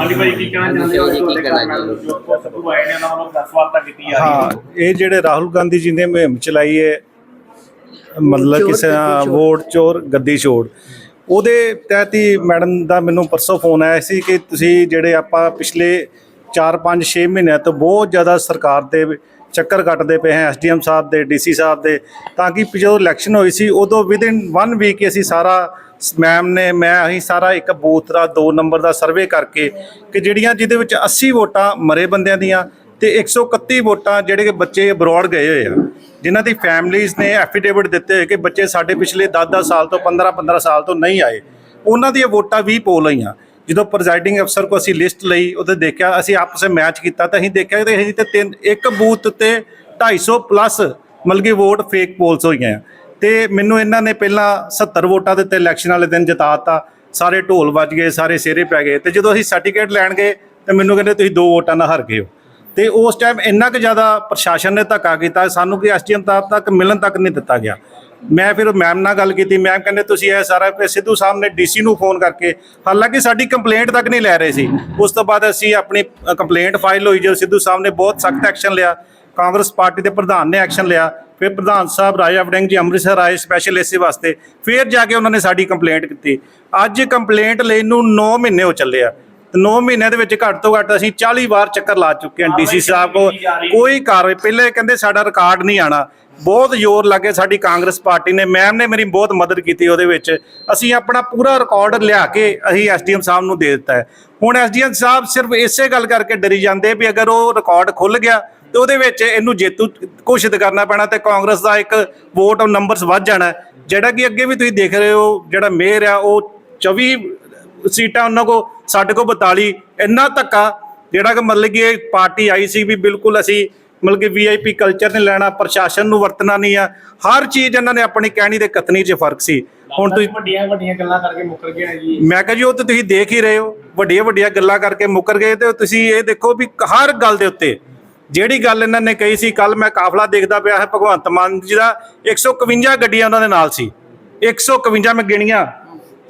ਹਾਂਜੀ ਭਾਈ ਕੀ ਕਹਿਣਾ ਚਾਹੁੰਦੇ ਹੋ? ਜੋ ਇਹ ਜਿਹੜੇ ਰਾਹੁਲ ਗਾਂਧੀ ਜੀ ਨੇ ਮੁਹਿੰਮ ਚਲਾਈ ਹੈ ਮਤਲਬ ਕਿਸੇ ਵੋਟ ਚੋਰ ਗੱਦੀ ਛੋੜ ਉਹਦੇ ਤਹਿਤ ਹੀ ਮੈਡਮ ਦਾ ਮੈਨੂੰ ਪਰਸੋਂ ਫੋਨ ਆਇਆ ਸੀ ਕਿ ਤੁਸੀਂ ਜਿਹੜੇ ਆਪਾਂ ਪਿਛਲੇ 4 5 6 ਮਹੀਨਿਆਂ ਤੋਂ ਬਹੁਤ ਜ਼ਿਆਦਾ ਸਰਕਾਰ ਦੇ ਚੱਕਰ ਕੱਟਦੇ ਪਏ ਹਾਂ ਐਸਡੀਐਮ ਸਾਹਿਬ ਦੇ ਡੀਸੀ ਸਾਹਿਬ ਦੇ ਤਾਂ ਕਿ ਜਦੋਂ ਇਲੈਕਸ਼ਨ ਹੋਈ ਸੀ ਉਦੋਂ ਵਿਦਿਨ 1 ਵੀਕ ਅਸੀਂ ਸਾਰਾ ਮੈਮ ਨੇ, ਮੈਂ ਅਸੀਂ ਸਾਰਾ ਇੱਕ ਬੂਥ ਦਾ 2 ਨੰਬਰ ਦਾ ਸਰਵੇ ਕਰਕੇ ਕਿ ਜਿਹੜੀਆਂ ਜਿਹਦੇ ਵਿੱਚ 80 ਵੋਟਾਂ ਮਰੇ ਬੰਦਿਆਂ ਦੀਆਂ ਤੇ 131 ਵੋਟਾਂ ਜਿਹੜੇ ਕਿ ਬੱਚੇ ਅਬਰੋਡ ਗਏ ਹੋਏ ਆ, ਜਿਨ੍ਹਾਂ ਦੀ ਫੈਮਲੀਆਂ ਨੇ ਐਫੀਡੇਵਿਟ ਦਿੱਤੇ ਹੋਏ ਕਿ ਬੱਚੇ ਸਾਡੇ ਪਿਛਲੇ 10-10 ਸਾਲ ਤੋਂ 15-15 ਸਾਲ ਤੋਂ ਨਹੀਂ ਆਏ ਉਹਨਾਂ ਦੀਆਂ ਵੋਟਾਂ ਵੀ ਪੋਲ ਹੋਈਆਂ ਜਦੋਂ ਪ੍ਰੈਜ਼ਾਈਡਿੰਗ ਅਫਸਰ ਕੋ ਅਸੀਂ ਲਿਸਟ ਲਈ, ਉਹਦੇ ਦੇਖਿਆ, ਅਸੀਂ ਆਪਸ ਮੈਚ ਕੀਤਾ ਤਾਂ ਅਸੀਂ ਦੇਖਿਆ ਕਿ ਅਸੀਂ ਤੇ ਤਿੰਨ, ਇੱਕ ਬੂਥ ਤੇ 250 ਪਲੱਸ ਮਤਲਬ ਕਿ ਵੋਟ ਫੇਕ ਪੋਲਸ ਹੋਈਆਂ ਆ। ਤੇ ਮੈਨੂੰ ਇਹਨਾਂ ਨੇ ਪਹਿਲਾਂ 70 ਵੋਟਾਂ ਦੇ ਤੇ ਇਲੈਕਸ਼ਨ ਵਾਲੇ ਦਿਨ ਜਿਤਾਤਾ। ਸਾਰੇ ਢੋਲ ਵੱਜ ਗਏ, ਸਾਰੇ ਸਿਹਰੇ ਪੈ ਗਏ ਤੇ ਜਦੋਂ ਅਸੀਂ ਸਰਟੀਫਿਕੇਟ ਲੈਣ ਗਏ ਤੇ ਮੈਨੂੰ ਕਹਿੰਦੇ ਤੁਸੀਂ ਦੋ ਵੋਟਾਂ ਨਾਲ ਹਾਰ ਗਏ ਹੋ। ਤੇ ਉਸ ਟਾਈਮ ਇੰਨਾ ਕੁ ਜ਼ਿਆਦਾ ਪ੍ਰਸ਼ਾਸਨ ਨੇ ਧੱਕਾ ਕੀਤਾ, ਸਾਨੂੰ ਕਿ ਐਸਟੀਐਮ ਤੱਕ ਮਿਲਣ ਤੱਕ ਨਹੀਂ ਦਿੱਤਾ ਗਿਆ। ਮੈਂ ਫਿਰ ਮੈਮ ਨਾਲ ਗੱਲ ਕੀਤੀ ਮੈਮ ਕਹਿੰਦੇ ਤੁਸੀਂ ਇਹ ਸਾਰਾ ਸਿੱਧੂ ਸਾਹਿਬ ਨੇ ਡੀਸੀ ਨੂੰ ਫੋਨ ਕਰਕੇ, ਹਾਲਾਂਕਿ ਸਾਡੀ ਕੰਪਲੇਂਟ ਤੱਕ ਨਹੀਂ ਲੈ ਰਹੇ ਸੀ। ਉਸ ਤੋਂ ਬਾਅਦ ਅਸੀਂ ਆਪਣੀ ਕੰਪਲੇਂਟ ਫਾਈਲ ਹੋਈ, ਜਦੋਂ ਸਿੱਧੂ ਸਾਹਿਬ ਨੇ ਬਹੁਤ ਸਖਤ ਐਕਸ਼ਨ ਲਿਆ, ਕਾਂਗਰਸ ਪਾਰਟੀ ਦੇ ਪ੍ਰਧਾਨ ਨੇ ਐਕਸ਼ਨ ਲਿਆ ਫਿਰ ਪ੍ਰਧਾਨ ਸਾਹਿਬ ਰਾਜਾ ਵੜਿੰਗ ਜੀ ਅੰਮ੍ਰਿਤਸਰ ਆਏ ਸਪੈਸ਼ਲ ਇਸੇ ਵਾਸਤੇ। ਫਿਰ ਜਾ ਕੇ ਉਹਨਾਂ ਨੇ ਸਾਡੀ ਕੰਪਲੇਂਟ ਕੀਤੀ। ਅੱਜ ਕੰਪਲੇਂਟ ਲੈਣ ਨੂੰ 9 ਮਹੀਨੇ ਹੋ ਚੱਲੇ ਆ। 9 ਮਹੀਨਿਆਂ ਦੇ ਵਿੱਚ ਘੱਟ ਤੋਂ ਘੱਟ ਅਸੀਂ 40 ਵਾਰ ਚੱਕਰ ਲਾ ਚੁੱਕੇ ਹਾਂ ਡੀਸੀ ਸਾਹਿਬ ਕੋ ਕੋਈ ਕਾਰਵਾਈ ਪਹਿਲੇ ਕਹਿੰਦੇ ਸਾਡਾ ਰਿਕਾਰਡ ਨਹੀਂ ਆਣਾ। ਬਹੁਤ ਜ਼ੋਰ ਲੱਗੇ ਸਾਡੀ ਕਾਂਗਰਸ ਪਾਰਟੀ ਨੇ। ਮੈਮ ਨੇ ਮੇਰੀ ਬਹੁਤ ਮਦਦ ਕੀਤੀ ਉਹਦੇ ਵਿੱਚ। ਅਸੀਂ ਆਪਣਾ ਪੂਰਾ ਰਿਕਾਰਡ ਲਿਆ ਕੇ ਅਸੀਂ ਐਸਡੀਐਮ ਸਾਹਿਬ ਨੂੰ ਦੇ ਦਿੱਤਾ ਹੈ। ਹੁਣ ਐਸਡੀਐਮ ਸਾਹਿਬ ਸਿਰਫ ਇਸੇ ਗੱਲ ਕਰਕੇ ਡਰੀ ਜਾਂਦੇ ਵੀ ਅਗਰ ਉਹ ਰਿਕਾਰਡ ਖੁੱਲ ਗਿਆ ਤੇ ਉਹਦੇ ਵਿੱਚ ਇਹਨੂੰ ਜੇਤੂ ਘੋਸ਼ਿਤ ਕਰਨਾ ਪੈਣਾ ਤੇ ਕਾਂਗਰਸ ਦਾ ਇੱਕ ਵੋਟ ਨੰਬਰਸ ਵੱਧ ਜਾਣਾ। ਜਿਹੜਾ ਕਿ ਅੱਗੇ ਵੀ ਤੁਸੀਂ ਦੇਖ ਰਹੇ ਹੋ ਜਿਹੜਾ ਮੇਅਰ ਆ ਉਹ 24 ਸੀਟਾਂ ਉਹਨਾਂ ਕੋ ਸਾਡੇ ਕੋ 42 ਇੰਨਾ ਧੱਕਾ ਜਿਹੜਾ ਕਿ ਮਤਲਬ ਕਿ ਇਹ ਪਾਰਟੀ ਆਈ ਸੀ ਵੀ ਬਿਲਕੁਲ ਅਸੀਂ ਮਤਲਬ ਕਿ ਵੀਆਈਪੀ ਕਲਚਰ ਨੇ ਲੈਣਾ ਪ੍ਰਸ਼ਾਸਨ ਨੂੰ ਵਰਤਣਾ ਨਹੀਂ ਆ ਹਰ ਚੀਜ਼ ਇਹਨਾਂ ਨੇ ਆਪਣੀ ਕਹਿਣੀ ਤੇ ਕਤਨੀ 'ਚ ਫ਼ਰਕ ਸੀ ਹੁਣ ਤੁਸੀਂ ਵੱਡੀਆਂ ਵੱਡੀਆਂ ਗੱਲਾਂ ਕਰਕੇ ਮੁੱਕਰ ਗਏ ਜੀ ਮੈਂ ਕਹਾਂ ਜੀ ਉਹ ਤੇ ਤੁਸੀਂ ਦੇਖ ਹੀ ਰਹੇ ਹੋ ਵੱਡੀਆਂ ਵੱਡੀਆਂ ਗੱਲਾਂ ਕਰਕੇ ਮੁੱਕਰ ਗਏ ਤੇ ਤੁਸੀਂ ਇਹ ਦੇਖੋ ਵੀ ਹਰ ਗੱਲ ਦੇ ਉੱਤੇ ਜਿਹੜੀ ਗੱਲ ਇਹਨਾਂ ਨੇ ਕਹੀ ਸੀ ਕੱਲ ਮੈਂ ਕਾਫਲਾ ਦੇਖਦਾ ਪਿਆ ਹੈ, ਭਗਵੰਤ ਮਾਨ ਜੀ ਦਾ 151 ਗੱਡੀਆਂ ਉਹਨਾਂ ਦੇ ਨਾਲ ਸੀ। 151 ਮੈਂ ਗਿਣੀਆਂ।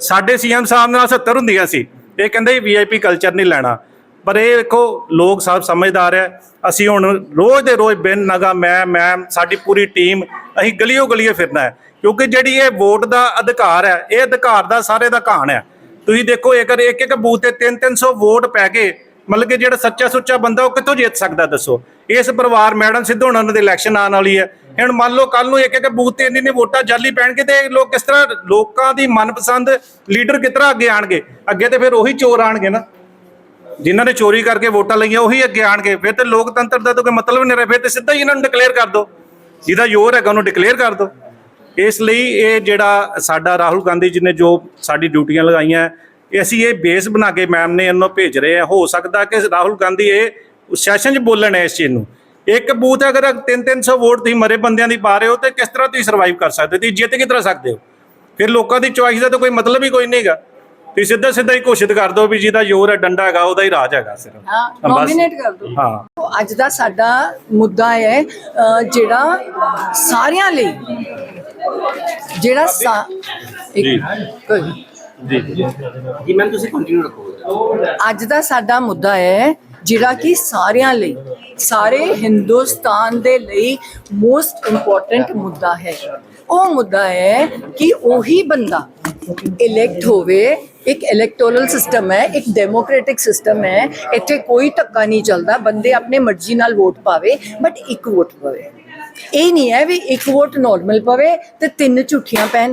ਸਾਡੇ ਸੀਐਮ ਸਾਹਿਬ ਨਾਲ 70 ਹੁੰਦੀਆਂ ਸੀ। ਇਹ ਕਹਿੰਦੇ ਵੀਆਈਪੀ ਕਲਚਰ ਨਹੀਂ ਲੈਣਾ। ਪਰ ਇਹ ਦੇਖੋ, ਲੋਕ ਸਭ ਸਮਝਦਾਰ ਹੈ। ਅਸੀਂ ਹੁਣ ਰੋਜ਼ ਦੇ ਰੋਜ਼ ਬਿਨ ਨਗਾ, ਮੈਂ ਮੈਂ, ਸਾਡੀ ਪੂਰੀ ਟੀਮ, ਅਸੀਂ ਗਲੀਓ ਗਲੀਏ ਫਿਰਨਾ ਹੈ। ਕਿਉਂਕਿ ਜਿਹੜੀ ਇਹ ਵੋਟ ਦਾ ਅਧਿਕਾਰ ਹੈ, ਇਹ ਅਧਿਕਾਰ ਦਾ ਸਾਰੇ ਦਾ ਕਹਾਣ ਹੈ। ਤੁਸੀਂ ਦੇਖੋ ਅਗਰ ਇੱਕ ਇੱਕ ਬੂਥ ਤੇ 3-300 ਵੋਟ ਪੈ ਕੇ ਮਤਲਬ ਕਿ ਜਿਹੜਾ ਸੱਚਾ ਸੁੱਚਾ ਬੰਦਾ ਉਹ ਕਿੱਥੋਂ ਜਿੱਤ ਸਕਦਾ, ਦੱਸੋ? ਇਸ ਪਰਿਵਾਰ ਮੈਡਮ ਸਿੱਧੂ ਹੁਣ ਉਹਨਾਂ ਦੇ ਇਲੈਕਸ਼ਨ ਆਉਣ ਵਾਲੀ ਹੈ। ਹੁਣ ਮੰਨ ਲਓ ਕੱਲ ਨੂੰ ਇੱਕ ਇੱਕ ਬੂਥ ਤੇ ਇੰਨੀ ਨੇ ਵੋਟਾਂ ਜਾਲੀ ਪੈਣਗੇ ਤੇ ਲੋਕ ਕਿਸ ਤਰ੍ਹਾਂ ਲੋਕਾਂ ਦੀ ਮਨਪਸੰਦ ਲੀਡਰ ਕਿਸ ਤਰ੍ਹਾਂ ਅੱਗੇ ਆਣਗੇ? ਅੱਗੇ ਤੇ ਫਿਰ ਉਹੀ ਚੋਰ ਆਣਗੇ ਨਾ। ਜਿਨ੍ਹਾਂ ਨੇ ਚੋਰੀ ਕਰਕੇ ਵੋਟਾਂ ਲਈਆਂ, ਉਹੀ ਅੱਗੇ ਆਣਗੇ। ਫਿਰ ਤੇ ਲੋਕਤੰਤਰ ਦਾ ਤਾਂ ਕੋਈ ਮਤਲਬ ਨਹੀਂ ਰਿਹਾ। ਫਿਰ ਤੇ ਸਿੱਧਾ ਹੀ ਇਹਨਾਂ ਨੂੰ ਡਿਕਲੇਅਰ ਕਰ ਦਿਓ। ਜਿਹਦਾ ਜ਼ੋਰ ਹੈਗਾ ਉਹਨੂੰ ਡਿਕਲੇਅਰ ਕਰ ਦਿਓ। ਇਸ ਲਈ ਇਹ ਜਿਹੜਾ ਸਾਡਾ ਰਾਹੁਲ ਗਾਂਧੀ ਜੀ ਨੇ ਜੋ ਸਾਡੀ ਡਿਊਟੀਆਂ ਲਗਾਈਆਂ ਇਹ ਅਸੀਂ ਇਹ ਬੇਸ ਬਣਾ ਕੇ ਮੈਮ ਨੇ ਇਹਨੂੰ ਭੇਜ ਰਹੇ ਆ। ਹੋ ਸਕਦਾ ਕਿ ਰਾਹੁਲ ਗਾਂਧੀ ਇਹ ਸੈਸ਼ਨ 'ਚ ਬੋਲਣ ਇਸ ਚੀਜ਼ ਨੂੰ। ਇੱਕ ਬੂਥ ਅਗਰ 3-300 ਵੋਟ ਤੁਸੀਂ ਮਰੇ ਬੰਦਿਆਂ ਦੀ ਪਾ ਰਹੇ ਹੋ ਤੇ ਕਿਸ ਤਰ੍ਹਾਂ ਤੁਸੀਂ ਸਰਵਾਈਵ ਕਰ ਸਕਦੇ ਤੁਸੀਂ ਜਿੱਤ ਕਿਸ ਤਰ੍ਹਾਂ ਸਕਦੇ ਹੋ? ਫਿਰ ਲੋਕਾਂ ਦੀ ਚੁਆਇਸ ਦਾ ਤਾਂ ਕੋਈ ਮਤਲਬ ਹੀ ਕੋਈ ਨਹੀਂਗਾ ਤੁਸੀਂ ਸਿੱਧਾ ਸਿੱਧਾ ਹੀ ਘੋਸ਼ਿਤ ਕਰ ਦਿਓ ਵੀ ਜਿਹਦਾ ਜ਼ੋਰ ਹੈ ਡੰਡਾ ਹੈਗਾ ਉਹਦਾ ਹੀ ਰਾਜ ਹੈਗਾ ਸਿਰਫ। ਹਾਂ। ਨੋਮੀਨੇਟ ਕਰ ਦੋ ਹਾਂ। ਅੱਜ ਦਾ ਸਾਡਾ ਮੁੱਦਾ ਹੈ ਜਿਹੜਾ ਸਾਰਿਆਂ ਲਈ ਜਿਹੜਾ ਇੱਕ ਜੀ ਮੈਮ ਤੁਸੀਂ ਕੰਟੀਨਿਊ ਰੱਖੋ। ਅੱਜ ਦਾ ਸਾਡਾ ਮੁੱਦਾ ਹੈ ਜਿਹੜਾ ਕਿ ਸਾਰਿਆਂ ਲਈ ਸਾਰੇ ਹਿੰਦੁਸਤਾਨ ਦੇ ਲਈ ਮੋਸਟ ਇੰਪੋਰਟੈਂਟ ਮੁੱਦਾ ਹੈ। ਉਹ ਮੁੱਦਾ ਹੈ ਕਿ ਉਹੀ ਬੰਦਾ ਇਲੈਕਟ ਹੋਵੇ ਇੱਕ ਇਲੈਕਟੋਰਲ ਸਿਸਟਮ ਹੈ ਇੱਕ ਡੈਮੋਕ੍ਰੈਟਿਕ ਸਿਸਟਮ ਹੈ ਇੱਥੇ ਕੋਈ ਧੱਕਾ ਨਹੀਂ ਚੱਲਦਾ ਬੰਦੇ ਆਪਣੇ ਮਰਜ਼ੀ ਨਾਲ ਵੋਟ ਪਾਵੇ ਬਟ ਇੱਕ ਵੋਟ ਪਵੇ। ਇਹ ਨਹੀਂ ਹੈ ਵੀ ਇੱਕ ਵੋਟ ਨਾਰਮਲ ਪਵੇ ਤੇ ਤਿੰਨ ਝੂਠੀਆਂ ਪੈਣ।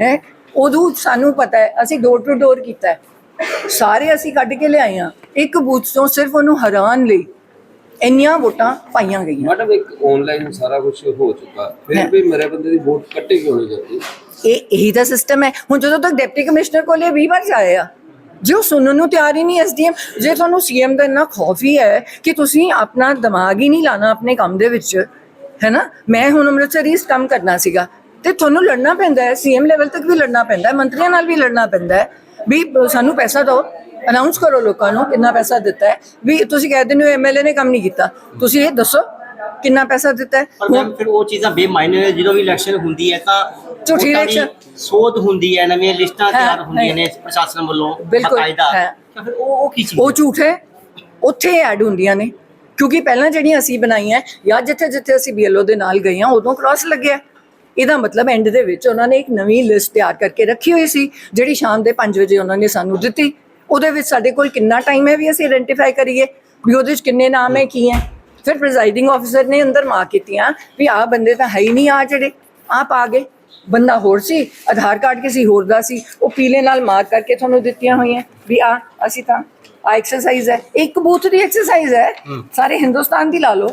ਹੈ। ਉਦੋਂ ਸਾਨੂੰ ਪਤਾ ਹੈ ਅਸੀਂ ਡੋਰ ਟੂ ਡੋਰ ਕੀਤਾ ਹੈ। ਸਾਰੇ ਅਸੀਂ ਕੱਢ ਕੇ ਲਿਆਏ ਆ ਇੱਕ ਬੂਥ ਤੋਂ ਸਿਰਫ ਉਹਨੂੰ ਹਰਾਉਣ ਲਈ ਇੰਨੀਆਂ ਵੋਟਾਂ ਪਾਈਆਂ ਗਈਆਂ। ਮੈਡਮ ਇੱਕ ਆਨਲਾਈਨ ਸਾਰਾ ਕੁਝ ਹੋ ਚੁੱਕਾ। ਫਿਰ ਵੀ ਮੇਰੇ ਬੰਦੇ ਦੀ ਵੋਟ ਕੱਟੀ ਕਿਉਂ ਨਹੀਂ ਜਾਂਦੀ? ਇਹ ਇਹੀ ਤਾਂ ਸਿਸਟਮ ਹੈ। ਹੁਣ ਜਦੋਂ ਤੱਕ ਡਿਪਟੀ ਕਮਿਸ਼ਨਰ ਕੋਲੇ 20 ਵਾਰ ਜਾਏ ਆ ਜੇ ਸੁਣਨ ਨੂੰ ਤਿਆਰ ਹੀ ਨਹੀਂ ਐਸਡੀਐਮ ਜੇ ਤੁਹਾਨੂੰ ਸੀਐਮ ਦਾ ਇੰਨਾ ਖੌਫ ਹੀ ਹੈ ਕਿ ਤੁਸੀਂ ਆਪਣਾ ਦਿਮਾਗ ਹੀ ਨਹੀਂ ਲਾਣਾ ਆਪਣੇ ਕੰਮ ਦੇ ਵਿੱਚ ਹੈ ਨਾ? ਮੈਂ ਹੁਣ ਅੰਮ੍ਰਿਤਸਰ ਹੀ ਕੰਮ ਕਰਨਾ ਸੀਗਾ। ਤੇ ਤੁਹਾਨੂੰ ਲੜਨਾ ਪੈਂਦਾ ਹੈ ਸੀਐਮ ਲੈਵਲ ਤੱਕ ਵੀ ਲੜਨਾ ਪੈਂਦਾ ਹੈ ਮੰਤਰੀਆਂ ਨਾਲ ਵੀ ਲੜਨਾ ਪੈਂਦਾ ਹੈ ਵੀ ਸਾਨੂੰ ਪੈਸਾ ਦਿਓ ਅਨਾਉਂਸ ਕਰੋ ਲੋਕਾਂ ਨੂੰ ਕਿੰਨਾ ਪੈਸਾ ਦਿੱਤਾ ਹੈ ਵੀ ਤੁਸੀਂ ਕਹਿ ਦਿੰਦੇ ਹੋ ਐਮਐਲਏ ਨੇ ਕੰਮ ਨਹੀਂ ਕੀਤਾ ਤੁਸੀਂ ਇਹ ਦੱਸੋ ਕਿੰਨਾ ਪੈਸਾ ਦਿੱਤਾ ਹੈ ਪਰ ਮੈਮ ਫਿਰ ਉਹ ਚੀਜ਼ਾਂ ਬੇਮਾਇਨੇ ਨੇ ਜਦੋਂ ਵੀ ਇਲੈਕਸ਼ਨ ਹੁੰਦੀ ਹੈ ਤਾਂ ਝੂਠੀ election। ਸੋਧ ਹੁੰਦੀ ਹੈ ਨਵੀਆਂ ਲਿਸਟਾਂ ਤਿਆਰ ਹੁੰਦੀਆਂ। ਨੇ ਪ੍ਰਸ਼ਾਸਨ ਵੱਲੋਂ ਬਿਲਕੁਲ, ਬਕਾਇਦਾ। ਤਾਂ ਫਿਰ ਉਹ ਉਹ ਕੀ ਚੀਜ਼ ਉਹ ਝੂਠ ਹੈ ਉੱਥੇ ਐਡ ਹੁੰਦੀਆਂ ਨੇ ਕਿਉਂਕਿ ਪਹਿਲਾਂ ਜਿਹੜੀਆਂ ਅਸੀਂ ਬਣਾਈਆਂ ਜਾਂ ਜਿੱਥੇ ਜਿੱਥੇ ਅਸੀਂ ਬੀਐਲਓ ਦੇ ਨਾਲ ਗਏ ਹਾਂ ਉਦੋਂ ਕ੍ਰਾਸ ਲੱਗਿਆ ਇਹਦਾ ਮਤਲਬ ਐਂਡ ਦੇ ਵਿੱਚ ਉਹਨਾਂ ਨੇ ਇੱਕ ਨਵੀਂ ਲਿਸਟ ਤਿਆਰ ਕਰਕੇ ਰੱਖੀ ਹੋਈ ਸੀ ਜਿਹੜੀ ਸ਼ਾਮ ਦੇ 5 ਵਜੇ ਉਹਨਾਂ ਨੇ ਸਾਨੂੰ ਦਿੱਤੀ। ਉਹਦੇ ਵਿੱਚ ਸਾਡੇ ਕੋਲ ਕਿੰਨਾ ਟਾਈਮ ਹੈ ਵੀ ਅਸੀਂ ਆਇਡੈਂਟੀਫਾਈ ਕਰੀਏ ਵੀ ਉਹਦੇ ਵਿੱਚ ਕਿੰਨੇ ਨਾਮ ਹੈ ਕੀ ਹੈ। ਫਿਰ ਪ੍ਰੈਜ਼ਾਈਡਿੰਗ ਆਫੀਸਰ ਨੇ ਅੰਦਰ ਮਾਰਕ ਕੀਤੀਆਂ ਵੀ ਆਹ ਬੰਦੇ ਤਾਂ ਹੈ ਹੀ ਨਹੀਂ ਆ ਜਿਹੜੇ ਆਪ ਆ ਗਏ। ਬੰਦਾ ਹੋਰ ਸੀ ਆਧਾਰ ਕਾਰਡ ਕਿਸੇ ਹੋਰ ਦਾ ਸੀ ਉਹ ਪੀਲੇ ਨਾਲ ਮਾਰਕ ਕਰਕੇ ਤੁਹਾਨੂੰ ਦਿੱਤੀਆਂ ਹੋਈਆਂ ਵੀ ਆ ਅਸੀਂ ਤਾਂ ਆ ਐਕਸਰਸਾਈਜ਼ ਹੈ। ਇੱਕ ਬੂਥ ਦੀ ਐਕਸਰਸਾਈਜ਼ ਹੈ। ਸਾਰੇ ਹਿੰਦੁਸਤਾਨ ਦੀ ਲਾ ਲਓ।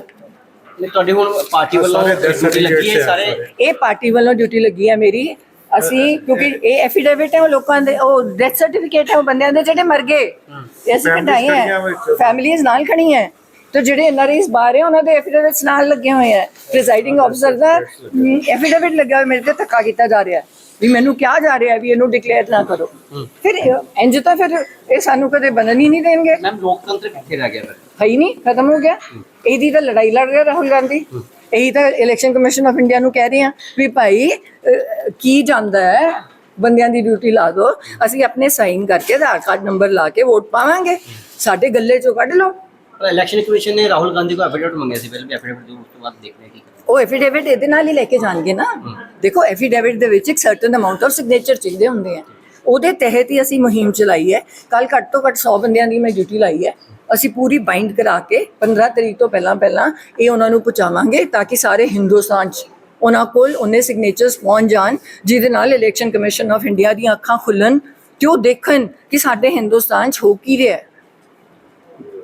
ਤੁਹਾਡੇ ਹੁਣ ਪਾਰਟੀ ਵੱਲੋਂ ਡਿਊਟੀ ਲੱਗੀ ਹੈ ਸਾਰੇ। ਇਹ ਪਾਰਟੀ ਵੱਲੋਂ ਡਿਊਟੀ ਲੱਗੀ ਹੈ ਮੇਰੀ। ਅਸੀਂ ਕਿਉਂਕਿ ਇਹ ਐਫੀਡੇਵਿਟ ਹੈ ਉਹ ਲੋਕਾਂ ਦੇ ਉਹ ਡੈਥ ਸਰਟੀਫਿਕੇਟ ਹੈ ਉਹ ਬੰਦਿਆਂ ਦੇ ਜਿਹੜੇ ਮਰ ਗਏ। ਇਹ ਅਸੀਂ ਕਢਾਏ ਹੈ। ਵਿੱਚ। ਫੈਮਿਲੀਜ਼ ਨਾਲ ਖੜੀਆਂ ਹੈ। ਤੇ ਜਿਹੜੇ ਐਨਆਰਆਈਜ਼ ਬਾਹਰ ਹੈ ਉਹਨਾਂ ਦੇ ਐਫੀਡੇਵਿਟਸ ਨਾਲ ਲੱਗੇ ਹੋਏ ਹੈ। ਪ੍ਰੀਜ਼ਾਈਡਿੰਗ ਆਫੀਸਰ ਦਾ ਐਫੀਡੇਵਿਟ ਲੱਗਾ ਹੋਇਆ ਮੇਰੇ ਤੇ ਧੱਕਾ ਕੀਤਾ ਜਾ ਰਿਹਾ ਹੈ। ਵੀ ਮੈਨੂੰ ਕਿਹਾ ਜਾ ਰਿਹਾ ਹੈ ਵੀ ਇਹਨੂੰ ਡਿਕਲੇਅਰ ਨਾ ਕਰੋ। ਫਿਰ ਇਹ- ਇੰਝ ਤਾਂ ਫਿਰ ਇਹ ਸਾਨੂੰ ਕਦੇ ਬਣਨ ਹੀ ਨਹੀਂ ਦੇਣਗੇ। ਮੈਮ ਲੋਕਤੰਤਰ ਕਿੱਥੇ ਰਹਿ ਗਿਆ ਫਿਰ? ਹੈ ਹੀ ਨਹੀਂ ਖਤਮ ਹੋ ਗਿਆ। ਇਹਦੀ ਤਾਂ ਲੜਾਈ ਲੜ ਰਿਹਾ ਰਾਹੁਲ ਗਾਂਧੀ। ਇਹੀ ਤਾਂ ਇਲੈਕਸ਼ਨ ਕਮਿਸ਼ਨ ਆਫ ਇੰਡੀਆ ਨੂੰ ਕਹਿ ਰਹੇ ਆ ਵੀ ਭਾਈ ਅਹ, ਕੀ ਜਾਂਦਾ ਹੈ? ਬੰਦਿਆਂ ਦੀ ਡਿਊਟੀ ਲਾ ਦਿਓ ਅਸੀਂ ਆਪਣੇ ਸਾਈਨ ਕਰਕੇ ਆਧਾਰ ਕਾਰਡ ਨੰਬਰ ਲਾ ਕੇ ਵੋਟ ਪਾਵਾਂਗੇ। ਸਾਡੇ ਗੱਲੇ ਚੋਂ ਕੱਢ ਲਓ। ਕਮਿਸ਼ਨ ਨੇ ਰਾਹੁਲ ਗਾਂਧੀ ਕੋਲ ਐਫੀਡੇਵਿਟ ਮੰਗਿਆ ਸੀ ਪਹਿਲਾਂ ਵੀ ਐਫੀਡੇਵਿਟ ਦਿਓ ਉਸ ਤੋਂ ਬਾਅਦ ਦੇਖਦੇ ਹਾਂ ਕੀ ਕਰਨਾ। ਉਹ ਐਫੀਡੇਵਿਟ ਇਹਦੇ ਨਾਲ ਹੀ ਲੈ ਕੇ ਜਾਣਗੇ ਨਾ। ਦੇਖੋ ਐਫੀਡੇਵਿਟ ਦੇ ਵਿੱਚ ਇੱਕ ਸਰਟਨ ਅਮਾਉਂਟ ਆਫ ਸਿਗਨੇਚਰ ਚਾਹੀਦੇ ਹੁੰਦੇ ਆ। ਉਹਦੇ ਤਹਿਤ ਹੀ ਅਸੀਂ ਮੁਹਿੰਮ ਚਲਾਈ ਹੈ। ਕੱਲ ਘੱਟ ਤੋਂ ਘੱਟ 100 ਬੰਦਿਆਂ ਦੀ ਮੈਂ ਡਿਊਟੀ ਲਾਈ ਹੈ। ਅਸੀਂ ਪੂਰੀ ਬਾਈਂਡ ਕਰਾ ਕੇ 15 ਤਰੀਕ ਤੋਂ ਪਹਿਲਾਂ ਪਹਿਲਾਂ ਇਹ ਉਹਨਾਂ ਨੂੰ ਪਹੁੰਚਾਵਾਂਗੇ ਤਾਂ ਕਿ ਸਾਰੇ ਹਿੰਦੁਸਤਾਨ 'ਚ ਉਹਨਾਂ ਕੋਲ ਉਹਨੇ ਸਿਗਨੇਚਰਸ ਪਹੁੰਚ ਜਾਣ, ਜਿਹਦੇ ਨਾਲ ਇਲੈਕਸ਼ਨ ਕਮਿਸ਼ਨ ਆਫ ਇੰਡੀਆ ਦੀਆਂ ਅੱਖਾਂ ਖੁੱਲਣ ਤੇ ਉਹ ਦੇਖਣ ਕਿ ਸਾਡੇ ਹਿੰਦੁਸਤਾਨ 'ਚ ਹੋ ਕੀ ਰਿਹਾ ਹੈ।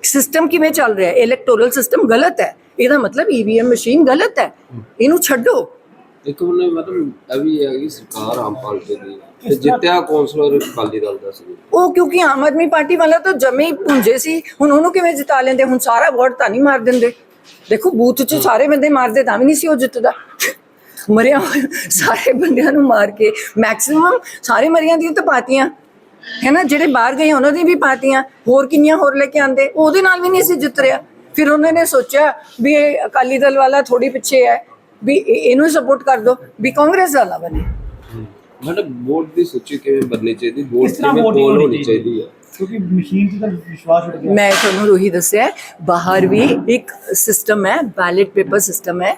ਸਿਸਟਮ ਕਿਵੇਂ ਚੱਲ ਰਿਹਾ ਹੈ? ਇਲੈਕਟੋਰਲ ਸਿਸਟਮ ਗਲਤ ਹੈ। ਇਹਦਾ ਮਤਲਬ ਈਵੀਐਮ ਮਸ਼ੀਨ ਗਲਤ ਹੈ। ਇਹਨੂੰ ਛੱਡੋ। ਇੱਕ ਉਹਨੇ ਮਤਲਬ ਇਹ ਹੈ ਕਿ ਸਰਕਾਰ ਆਮ ਪਾਰਟੀ ਦੀ ਤੇ ਜਿੱਤਿਆ ਕੌਂਸਲਰ ਅਕਾਲੀ ਦਲ ਦਾ ਸੀ। ਉਹ ਕਿਉਂਕਿ ਆਮ ਆਦਮੀ ਪਾਰਟੀ ਵਾਲਾ ਤਾਂ ਜਮੇ ਹੀ ਪੁੰਜੇ ਸੀ। ਹੁਣ ਉਹਨੂੰ ਕਿਵੇਂ ਜਿਤਾ ਲੈਂਦੇ? ਹੁਣ ਸਾਰਾ ਵੋਟ ਤਾਂ ਨਹੀਂ ਮਾਰ ਦਿੰਦੇ। ਦੇਖੋ, ਬੂਥ 'ਚ ਸਾਰੇ ਬੰਦੇ ਮਾਰਦੇ ਤਾਂ ਵੀ ਨਹੀਂ ਸੀ ਉਹ ਜਿੱਤਦਾ। ਮਰਿਆ ਸਾਰੇ ਬੰਦਿਆਂ ਨੂੰ ਮਾਰ ਕੇ ਮੈਕਸਿਮਮ ਸਾਰੇ ਮਰੀਆਂ ਦੀਆਂ ਤਾਂ ਪਾਤੀਆਂ। ਹੈ ਨਾ ਜਿਹੜੇ ਬਾਹਰ ਗਏ ਉਹਨਾਂ ਦੀ ਵੀ ਪਾਤੀਆਂ। ਹੋਰ ਕਿੰਨੀਆਂ ਹੋਰ ਲੈ ਕੇ ਆਂਦੇ ਉਹਦੇ ਨਾਲ ਵੀ ਨਹੀਂ ਸੀ ਜਿੱਤ ਰਿਹਾ। ਫਿਰ ਉਹਨਾਂ ਨੇ ਸੋਚਿਆ ਵੀ ਇਹ ਅਕਾਲੀ ਦਲ ਵਾਲਾ ਥੋੜੀ ਪਿੱਛੇ ਹੈ। ਵੀ ਇਹਨੂੰ ਸਪੋਰਟ ਕਰ ਦੋ। ਵੀ ਕਾਂਗਰਸ ਵਾਲਾ ਬਣੇ। ਮਤਲਬ ਵੋਟ ਦੀ ਸੂਚੀ ਕਿਵੇਂ ਬਣਨੀ ਚਾਹੀਦੀ? ਤਰ੍ਹਾਂ ਕਿਵੇਂ ਪੋਲ ਹੋਣੀ ਚਾਹੀਦੀ। ਹੈ? ਕਿਉਂਕਿ ਮਸ਼ੀਨ 'ਚ ਤਾਂ ਵਿਸ਼ਵਾਸ ਉੱਠ ਗਿਆ। ਮੈਂ ਤੁਹਾਨੂੰ ਰੋਹੀ ਦੱਸਿਆ ਹੈ, ਬਾਹਰ ਵੀ ਇੱਕ ਸਿਸਟਮ ਹੈ ਬੈਲਟ ਪੇਪਰ ਸਿਸਟਮ ਹੈ।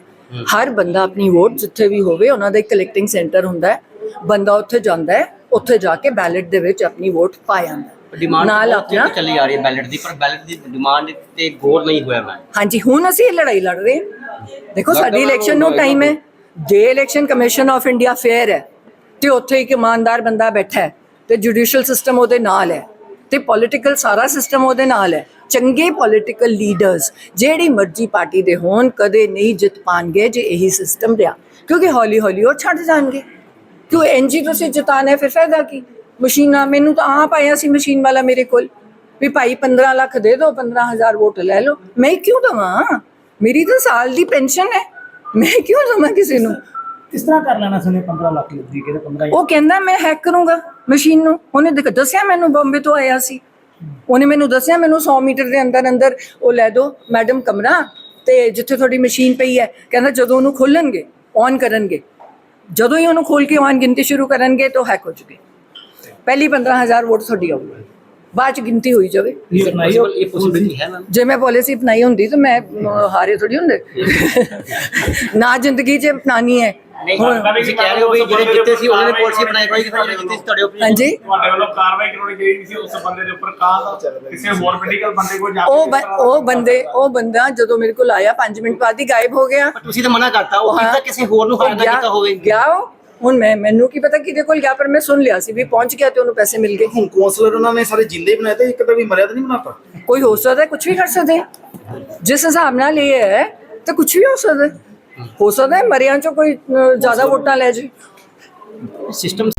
ਹਰ ਬੰਦਾ ਆਪਣੀ ਵੋਟ ਜਿੱਥੇ ਵੀ ਹੋਵੇ ਉਹਨਾਂ ਦਾ ਇੱਕ ਕਲੈਕਟਿੰਗ ਸੈਂਟਰ ਹੁੰਦਾ ਹੈ। ਬੰਦਾ ਉੱਥੇ ਜਾਂਦਾ ਹੈ ਉੱਥੇ ਜਾ ਕੇ ਬੈਲਟ ਦੇ ਵਿੱਚ ਆਪਣੀ ਵੋਟ ਪਾ ਜਾਂਦਾ ਹੈ। ਡਿਮਾਂਡ ਨਾਲ ਆਪਣਾ ਚੱਲੀ ਆ ਰਹੀ ਹੈ ਬੈਲਟ ਦੀ ਪਰ ਬੈਲਟ ਦੀ ਡਿਮਾਂਡ ਤੇ ਗੌਰ ਨਹੀਂ ਹੋਇਆ ਮੈਂ। ਹਾਂਜੀ ਹੁਣ ਅਸੀਂ ਇਹ ਲੜਾਈ ਲੜ ਰਹੇ ਹਾਂ। ਦੇਖੋ ਸਾਡੀ ਇਲੈਕਸ਼ਨ ਨੂੰ ਟਾਈਮ ਹੈ। ਜੇ। Election commission of India fair ਹੈ ਤੇ ਉੱਥੇ ਇੱਕ ਇਮਾਨਦਾਰ ਬੰਦਾ ਬੈਠਾ ਹੈ ਤੇ ਜੁਡੀਸ਼ੀਅਲ ਸਿਸਟਮ ਉਹਦੇ ਨਾਲ ਹੈ ਤੇ ਪੋਲਿਟੀਕਲ ਸਾਰਾ ਸਿਸਟਮ ਉਹਦੇ ਨਾਲ ਹੈ। ਚੰਗੇ ਪੋਲਿਟੀਕਲ ਲੀਡਰਸ ਜਿਹੜੀ ਮਰਜ਼ੀ ਪਾਰਟੀ ਦੇ ਹੋਣ, ਕਦੇ ਨਹੀਂ ਜਿੱਤ ਪਾਣਗੇ ਜੇ ਇਹੀ ਸਿਸਟਮ ਰਿਹਾ। ਕਿਉਂਕਿ ਹੌਲੀ ਹੌਲੀ ਉਹ ਛੱਡ ਜਾਣਗੇ। ਕਿਉਂ ਐਨਜੀ ਤੁਸੀਂ ਜਿਤਾਣਾ ਫਿਰ ਫਾਇਦਾ ਕੀ? ਮਸ਼ੀਨਾਂ, ਮੈਨੂੰ ਤਾਂ ਆਪ ਆਇਆ ਸੀ ਮਸ਼ੀਨ ਵਾਲਾ ਮੇਰੇ ਕੋਲ। ਵੀ ਭਾਈ 15 ਲੱਖ ਦੇ ਦਿਓ 15000 ਵੋਟ ਲੈ ਲਓ। ਮੈਂ ਕਿਉਂ ਦਵਾਂ? ਮੇਰੀ ਤਾਂ ਸਾਲ ਦੀ ਪੈਨਸ਼ਨ ਹੈ। ਮੈਂ ਕਿਉਂ ਦਵਾਂ ਕਿਸੇ ਨੂੰ? ਕਿਸ ਤਰ੍ਹਾਂ ਕਰ ਲੈਣਾ ਸੀ ਉਹਨੇ 15 ਲੱਖ ਲੱਗੀ ਕਿਹੜਾ 15 ਉਹ ਕਹਿੰਦਾ ਮੈਂ ਹੈਕ ਕਰੂੰਗਾ ਮਸ਼ੀਨ ਨੂੰ। ਉਹਨੇ ਦੇਖ- ਦੱਸਿਆ ਮੈਨੂੰ ਬੰਬੇ ਤੋਂ ਆਇਆ ਸੀ। ਉਹਨੇ ਮੈਨੂੰ ਦੱਸਿਆ ਮੈਨੂੰ 100 ਮੀਟਰ ਦੇ ਅੰਦਰ ਅੰਦਰ ਉਹ ਲੈ ਦਿਓ ਮੈਡਮ ਕਮਰਾ ਤੇ ਜਿੱਥੇ ਤੁਹਾਡੀ ਮਸ਼ੀਨ ਪਈ ਹੈ। ਕਹਿੰਦਾ ਜਦੋਂ ਉਹਨੂੰ ਖੋਲਣਗੇ ਔਨ ਕਰਨਗੇ। ਜਦੋਂ ਹੀ ਉਹਨੂੰ ਖੋਲ ਕੇ ਔਨ ਗਿਣਤੀ ਸ਼ੁਰੂ ਕਰਨਗੇ ਤਾਂ ਹੈਕ ਹੋ ਚੁੱਕੇ ਪਹਿਲੀ 15000 ਵੋਟ ਤੁਹਾਡੀ ਆਊਗੀ। ਬਾਅਦ ਚ ਗਿਣਤੀ ਹੋਈ ਜਾਵੇ। ਜੇ ਮੈਂ ਪਾਲਿਸੀ ਅਪਣਾਈ ਹੁੰਦੀ ਤਾਂ ਮੈਂ ਹਾਰੇ ਥੋੜੀ ਹੁੰਦੇ। ਨਾ ਜ਼ਿੰਦਗੀ 'ਚ ਅਪਣਾਉਣੀ ਹੈ। नहीं ਤੁਸੀਂ ਕਹਿ ਰਹੇ ਹੋ ਵੀ ਜਿਹੜੇ ਜਿੱਤੇ ਸੀ ਉਹਨਾਂ ਨੇ ਪਾਲਿਸੀ ਬਣਾਈ ਕੋਈ ਕਿ ਤੁਹਾਡੇ ਜਿੱਤੇ ਸੀ। ਤੁਹਾਡੇ ਉੱਪਰ ਹਾਂਜੀ। ਤੁਹਾਡੇ ਵੱਲੋਂ ਕਾਰਵਾਈ ਕਰਨੀ ਚਾਹੀਦੀ ਸੀ ਉਸ ਬੰਦੇ ਦੇ ਉੱਪਰ ਕਾਹ ਕਿਸੇ ਹੋਰ ਪੋਲੀਟੀਕਲ ਬੰਦੇ ਕੋਲ ਜਾ ਉਹ ਬ- ਉਹ ਬੰਦੇ ਉਹ ਬੰਦਾ ਜਦੋਂ ਮੇਰੇ ਕੋਲ ਆਇਆ 5 ਮਿੰਟ ਬਾਅਦ ਹੀ ਗਾਇਬ ਹੋ ਗਿਆ। ਤੁਸੀਂ ਤਾਂ ਮਨਾ ਕਰਤਾ ਉਹ ਹਾਂ। ਕਿਤਾ ਕਿਸੇ ਹੋਰ ਨੂੰ ਹਾਇਰ ਨਾ ਗਿਆ- ਕੀਤਾ ਹੋਵੇ। ਗਿਆ ਉਹ। ਹੁਣ ਮੈਂ ਮੈਨੂੰ ਕੀ ਪਤਾ ਕਿਹਦੇ ਕੋਲ ਗਿਆ ਪਰ ਮੈਂ ਸੁਣ ਲਿਆ ਸੀ ਵੀ ਪਹੁੰਚ ਗਿਆ ਤੇ ਉਹਨੂੰ ਪੈਸੇ ਮਿਲ ਗਏ। ਹੁਣ ਕੌਂਸਲਰ ਉਹਨਾਂ ਨੇ ਸਾਰੇ ਜਿੰਦੇ ਹੀ ਬਣਾਏ ਤੇ ਇੱਕ ਤਾਂ ਵੀ ਮਰਿਆ ਤਾਂ ਨਹੀਂ ਬਣਾਤਾ? ਕੋਈ ਹੋ ਸਕਦਾ ਕੁਝ ਵੀ ਕਰ ਸਕਦੇ। ਜਿਸ ਹਿਸਾਬ ਨਾਲ ਇਹ ਹੈ ਤਾਂ ਕੁਝ ਵੀ ਹੋ ਸਕਦਾ। ਹੋ ਸਕਦਾ ਹੈ ਮਰਿਆਂ ਚੋਂ ਕੋਈ ਅ, ਜ਼ਿਆਦਾ ਵੋਟਾਂ ਲੈ ਜੇ। ਸਿਸਟਮ